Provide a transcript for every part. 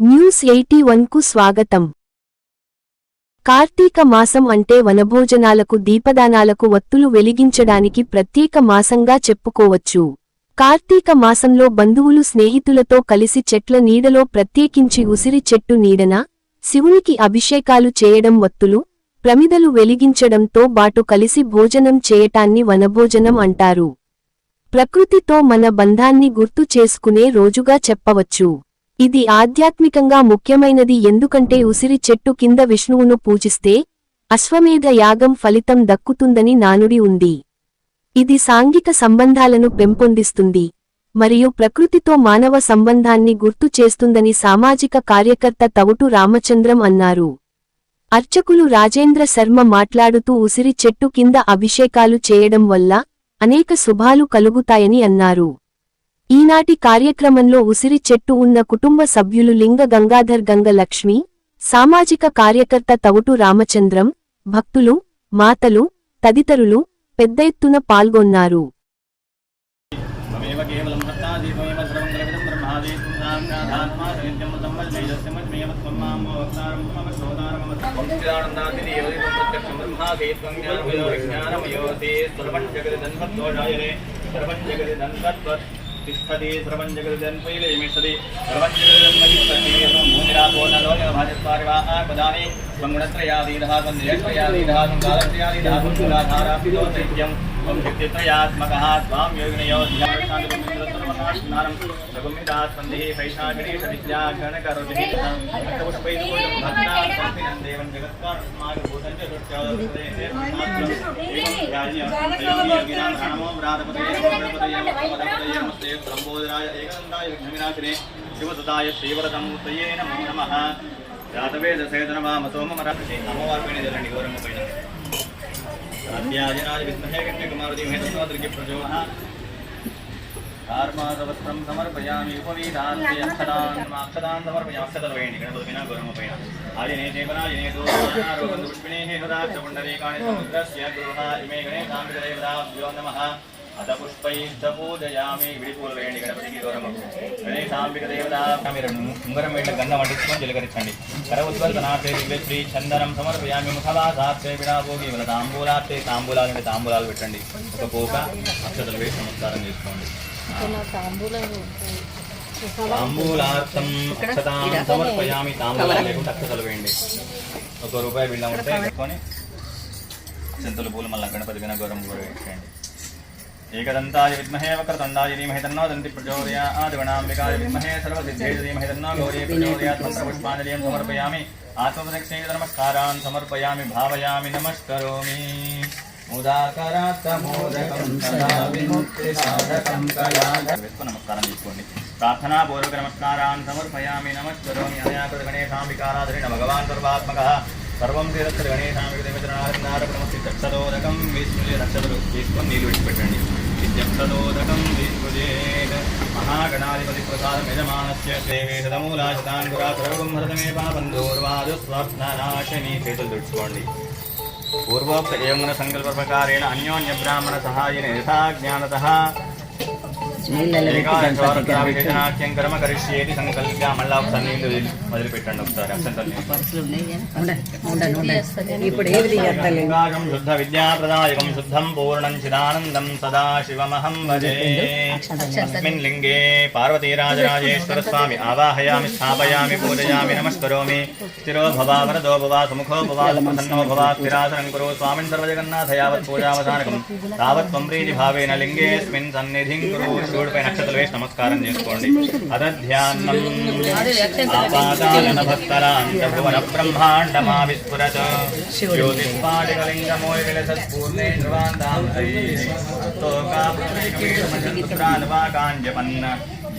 News eighty వన్కు స్వాగతం. కార్తీక మాసం అంటే వనభోజనాలకు దీపదానాలకు వత్తులు వెలిగించడానికి ప్రత్యేక మాసంగా చెప్పుకోవచ్చు. కార్తీక మాసంలో బంధువులు స్నేహితులతో కలిసి చెట్ల నీడలో ప్రత్యేకించి ఉసిరి చెట్టు నీడన శివునికి అభిషేకాలు చేయడం వత్తులు ప్రమిదలు వెలిగించడంతో బాటు కలిసి భోజనం చేయటాన్ని వనభోజనం అంటారు. ప్రకృతితో మన బంధాన్ని గుర్తు చేసుకునే రోజుగా చెప్పవచ్చు. ఇది ఆధ్యాత్మికంగా ముఖ్యమైనది ఎందుకంటే ఉసిరి చెట్టు కింద విష్ణువును పూజిస్తే అశ్వమేధ యాగం ఫలితం దక్కుతుందని నానుడి ఉంది. ఇది సాంఘిక సంబంధాలను పెంపొందిస్తుంది మరియు ప్రకృతితో మానవ సంబంధాన్ని గుర్తు చేస్తుందని సామాజిక కార్యకర్త తవుటు రామచంద్రం అన్నారు. అర్చకులు రాజేంద్ర శర్మ మాట్లాడుతూ ఉసిరి చెట్టు కింద అభిషేకాలు చేయడం వల్ల అనేక శుభాలు కలుగుతాయని అన్నారు. ఈనాటి కార్యక్రమంలో ఉసిరి చెట్టు ఉన్న కుటుంబ సభ్యులు లింగ గంగాధర్ గంగ లక్ష్మి సామాజిక కార్యకర్త తవుటు రామచంద్రం భక్తులు మాతలు తదితరులు పెద్ద ఎత్తున పాల్గొన్నారు. సర్వం జగతి సర్వం तिष्ठति सर्वं जगदन्वैले मिषति सर्वं जगदन्वैले भूमिरापो नलो निर्भाजस्वारिवाः पदानि स्वङ्गुणत्रयादिधासं निरक्षयादिधासं कालत्रयादिधासं कुलाधारापितो दैत्यं त्वं शक्तित्रयात्मकः स्वां योगिनयो ध्यानशान्तिं ఓం శక్తిత్రయాత్మకः త్వాం యోగినయో ధ్యానం రఘుమిదాస్పంది పైశాగణేశ విద్యాగణకరుతి పుష్పైర్భూతం భక్తాం పంపినం దేవం జగత్కారస్మాగభూతం చ ృత్యాదపదయే ఏకందాయ శివసుతాయ శ్రీవరదమూర్తయే నమో నమః జాతవేద సేదనమామ సోమమరాక్షి అమ్మవారి పైన జలండి గౌరమ్మ పైన అత్యాజనాది విద్మహే కన్యకుమారుది మహేంద్రకి ప్రచోదన కార్మాదవస్త్రం సమర్పయామి ఉపవీదాంతి అక్షదాన్ అక్షదాన్ సమర్పయామి అక్షతలు వేయండి గణపతి పైన గౌరమ్మ పైన ఆజనే దేవనాజనే దోషారోగంధ పుష్పిణే హేనుదాక్ష పుండరీకాణి సముద్రస్య గృహ ఇమే గణేశాంబిక నమః అత పుష్పైశ్చ పూజయామి విడిపూలు వేయండి గణపతికి గౌరమ్మ గణేశాంబిక దేవతా మీరు ఉంగరం వేళ్ళ గంధం అంటించుకొని జలకరించండి కర ఉద్వర్తనార్థే దివ్యశ్రీ చందనం సమర్పయామి ముఖవాసార్థే విడాభోగి ఇవాళ తాంబూలార్థే తాంబూలాలు అంటే తాంబూలాలు పెట్టండి ఒక పోక అక్షతలు వేసి నమస్కారం చేసుకోండి తాంబూలార్థం అక్షతాం సమర్పయామి తాంబూలాలు లేకుండా అక్షతలు వేయండి ఒక రూపాయి బిళ్ళ ఉంటే పెట్టుకొని చింతల పూలు మళ్ళీ గణపతి గౌరవం కూడా వేసేయండి ఏకదంతాయ విద్మహే వక్రతుండాయ ధీమహి తన్నో దంతి ప్రచోదయాత్ గణాంబికాయ విద్మహే సర్వసిద్ధేష ధీమహి తన్నో గౌరీ ప్రచోదయాత్ మంత్రపుష్పాంజలిం సమర్పయామి. ఆత్మప్రదక్షిణే నమస్కారాన్ సమర్పయామి భావయామి నమస్కరోమి. నమస్కారం చేసుకోండి ప్రార్థనా పూర్వక నమస్కారాన్ సమర్పయామి నమస్కరోమి అనయాకృత గణేశాంబికారాధరిణ భగవాన్ సర్వాత్మక. సర్వం తీరత్ర గణేశాంబిక చక్షదోదకం విష్ణుజే రక్షలు తీసుకొని నీళ్ళు విడిచిపెట్టండి. విద్యక్షదోదకం విష్ణుజే మహాగణాధిపతి ప్రసాదం యజమానస్య సేవే సదమూలాశతాంగురా సర్వం పాపం దూర్వాదు స్వప్ననాశని చేతులు తుడుచుకోండి. పూర్వోక్త ఏమున సంకల్ప ప్రకారేణ అన్యోన్య బ్రాహ్మణ సహాయన యథా జ్ఞానత ఏకాదశవాక్యం కర్మ కరిష్యేది సంకల్ప్య మళ్ళా ఒకసారి నీళ్ళు మొదలుపెట్టండి ఒకసారి ఇప్పుడు ఏది శుద్ధ విద్యాప్రదాయకం శుద్ధం పూర్ణం చిదానందం సదా శివమహం భజే. అస్మిన్ లింగే పార్వతీరాజరాజేశ్వర స్వామి ఆవాహయామి స్థాపయామి పూజయామి నమస్కరోమి. స్థిరో భవ వరదో భవ సుముఖో భవ ప్రసన్నో భవ స్థిరాసనం కురు స్వామిన్ సర్వజగన్నాథ యావత్ పూజావధానకం. తావత్ త్వం ప్రీతి భావేన లింగేస్మిన్ సన్నిధిం కురు శివుడిపై నక్షత్రాలు వేసి నమస్కారం చేసుకోండి. అదధ్యాన్నం. ఆపాదాలన భక్తరాంత భువన బ్రహ్మాండమా విస్ఫురత జ్యోతిస్ఫాటికలింగమోయ విలసత్పూర్ణే ధ్రువాంతాం స్తోకాపుత్రాన్వాకాంజపన్న ధ్యాయేది ధ్రువే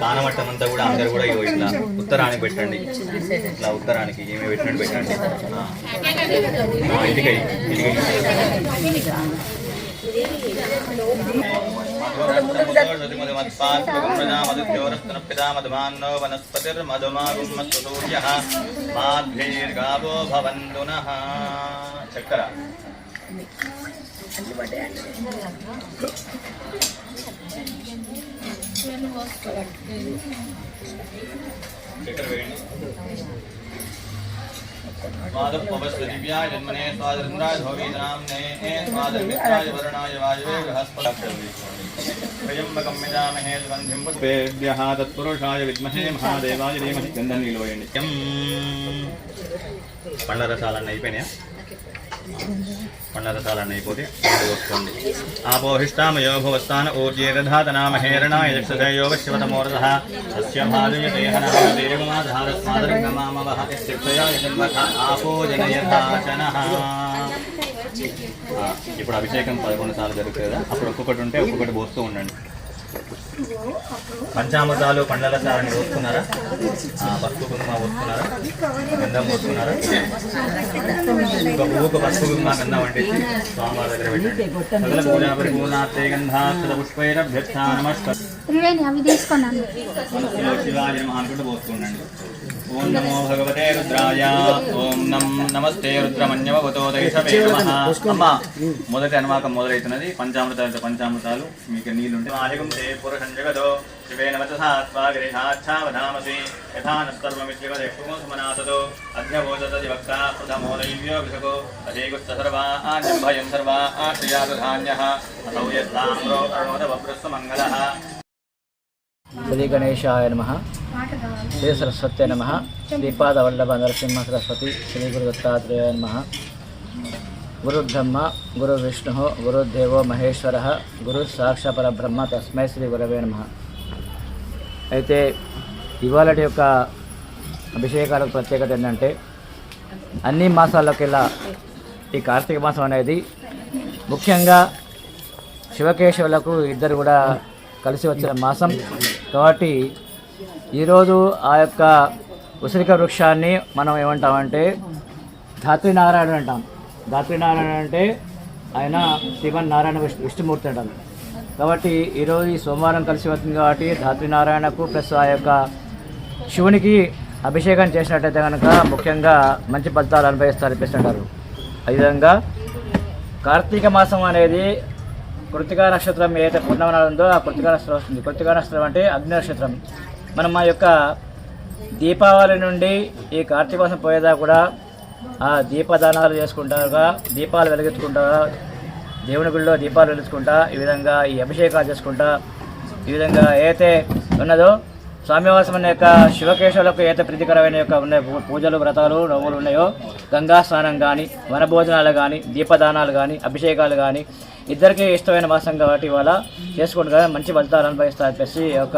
బాణమట్టం అంతా కూడా అందరు కూడా ఇట్లా ఉత్తరానికి పెట్టండి. ఇట్లా ఉత్తరానికి ఏమి పెట్టినట్టు పెట్టండి. ఆ. ఆ, ఇటుకై మధుమాన్నో వనస్పతిర్మధుమాగుమస్తు చక్కర स्वादम पवस्वदिव्याय जन्मने स्वादरन्द्राय भवेदनाम्ने स्वादमित्राय वरुणाय పుష్పేభ్యः తత్పురుషాయ విద్మహే మహాదేవాయ ధీమహి గంధం నిలవేయండి పండ్ల రసాలన్నీ అయిపోయినాయా? పండ్ల రసాలన్నీ అయిపోతే వస్తుంది. ఆపోహిష్టామయో భవస్థాన ఊర్జేరధాతనామహేరణాయ యక్షదయోగ శివతమోరథ. సస్య భాజయతే హనదేవమాధారస్మాదరంగమామవహ ఇప్పుడు అభిషేకం పదకొండు సార్లు జరుగుతుంది కదా అప్పుడు ఒక్కొక్కటి ఉంటే ఒక్కొక్కటి పోస్తూ ఉండండి. పంచామృతాలు పండ్ల రసాలని పోస్తున్నారా పసుపు కుంకుమ పోస్తున్నారా గంధం పోస్తున్నారా ఒక పువ్వుకు పసుపు కుంకుమ గంధం వండించి స్వామివారి దగ్గర పెట్టండి. పూజా పరిపూర్ణాత్తే గంధాక్షర పుష్పైరభ్యర్థ నమస్కారం త్రివేణి అవి తీసుకున్నాను శివ ఓం నమో భగవతే రుద్రాయ. ఓం నమస్తే రుద్రమన్యవతో దైసమే నమః అమ్మ మొదటి అనువాకం మొదలవుతున్నది పంచామృతాలు పంచామృతాలు. మీకు నీళ్ళుంటే పురుషం జగదో వక్త సర్వా సర్వా ఆశ్రయాధాన్యః అసౌ మంగళః. శ్రీ గణేశాయ నమ. శ్రీ సరస్వతి నమ. శ్రీపాదవల్లభ నరసింహ సరస్వతి శ్రీ గురు దత్తాత్రేయ నమ. గురుబ్రహ్మ గురు విష్ణు గురుదేవో మహేశ్వర గురు సాక్షపర బ్రహ్మ తస్మై శ్రీ గురవే నమ. అయితే ఇవాళ యొక్క అభిషేకాలకు ప్రత్యేకత ఏంటంటే అన్ని మాసాల్లోకెల్లా ఈ కార్తీక మాసం అనేది ముఖ్యంగా శివకేశవులకు ఇద్దరు కూడా కలిసి వచ్చిన మాసం. కాబట్టి ఈరోజు ఆ యొక్క ఉసిరిక వృక్షాన్ని మనం ఏమంటామంటే ధాత్రినారాయణ అంటాం. ధాత్రినారాయణ అంటే ఆయన శ్రీమన్ నారాయణ విష్ణు విష్ణుమూర్తి అంటాం కాబట్టి ఈరోజు ఈ సోమవారం కలిసి వస్తుంది కాబట్టి ధాత్రినారాయణకు ప్లస్ ఆ యొక్క శివునికి అభిషేకం చేసినట్టయితే కనుక ముఖ్యంగా మంచి ఫలితాలు అనుభవిస్తారు అనిపిస్తుంటారు అంటారు. అదేవిధంగా కార్తీక మాసం అనేది కృతికా నక్షత్రం ఏదైతే పూర్ణమనాలు ఉందో ఆ కృతికా నక్షత్రం వస్తుంది. కృతికా నక్షత్రం అంటే అగ్ని నక్షత్రం. మనం మా యొక్క దీపావళి నుండి ఈ కార్తీక మాసం పోయేదా కూడా ఆ దీపదానాలు చేసుకుంటారుగా దీపాలు వెలిగించుకుంటారా దేవుని గుడిలో దీపాలు వెలిగించుకుంటా ఈ విధంగా ఈ అభిషేకాలు చేసుకుంటా ఈ విధంగా ఏదైతే ఉన్నదో స్వామివాసం అనే యొక్క శివకేశవులకు ఏత ప్రీతికరమైన యొక్క ఉన్న పూ- పూజలు వ్రతాలు నవ్వులు ఉన్నాయో గంగా స్నానం కానీ వనభోజనాలు కానీ దీపదానాలు కానీ అభిషేకాలు కానీ ఇద్దరికీ ఇష్టమైన మాసం కాబట్టి ఇవాళ చేసుకుంటూ కదా మంచి ఫలితాలు అనుభవిస్తారు చెప్పేసి ఈ యొక్క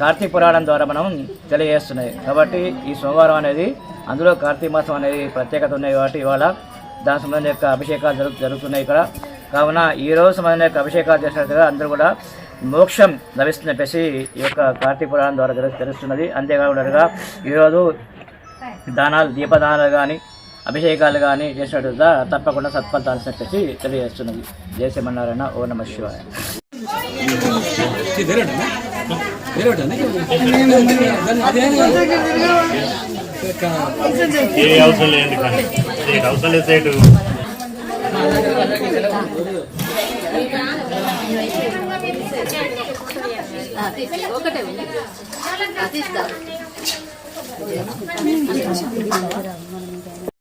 కార్తీక పురాణం ద్వారా మనం తెలియజేస్తున్నాయి. కాబట్టి ఈ సోమవారం అనేది అందులో కార్తీక మాసం అనేది ప్రత్యేకత ఉన్నాయి కాబట్టి ఇవాళ దాని సంబంధించిన యొక్క అభిషేకాలు జరుగు జరుగుతున్నాయి ఇక్కడ. కావున ఈ రోజు సంబంధించిన యొక్క అభిషేకాలు చేసినట్టుగా అందరూ కూడా మోక్షం లభిస్తుంది చెప్పేసి ఈ యొక్క కార్తీక పురాణం ద్వారా తెలుస్తున్నది. అంతేకాకుండా ఈరోజు దానాలు దీపదానాలు కానీ అభిషేకాలు కానీ చేసినట్టుగా తప్పకుండా సత్ఫలితాలు చెప్పేసి తెలియజేస్తున్నది. జయశ్రీమన్నారాయణ ఓ నమ శివాయ. ఏ అవసరం లేదు కానీ. అవసరం లేదు సీటు. ఒకటే ఉంది తీస్తా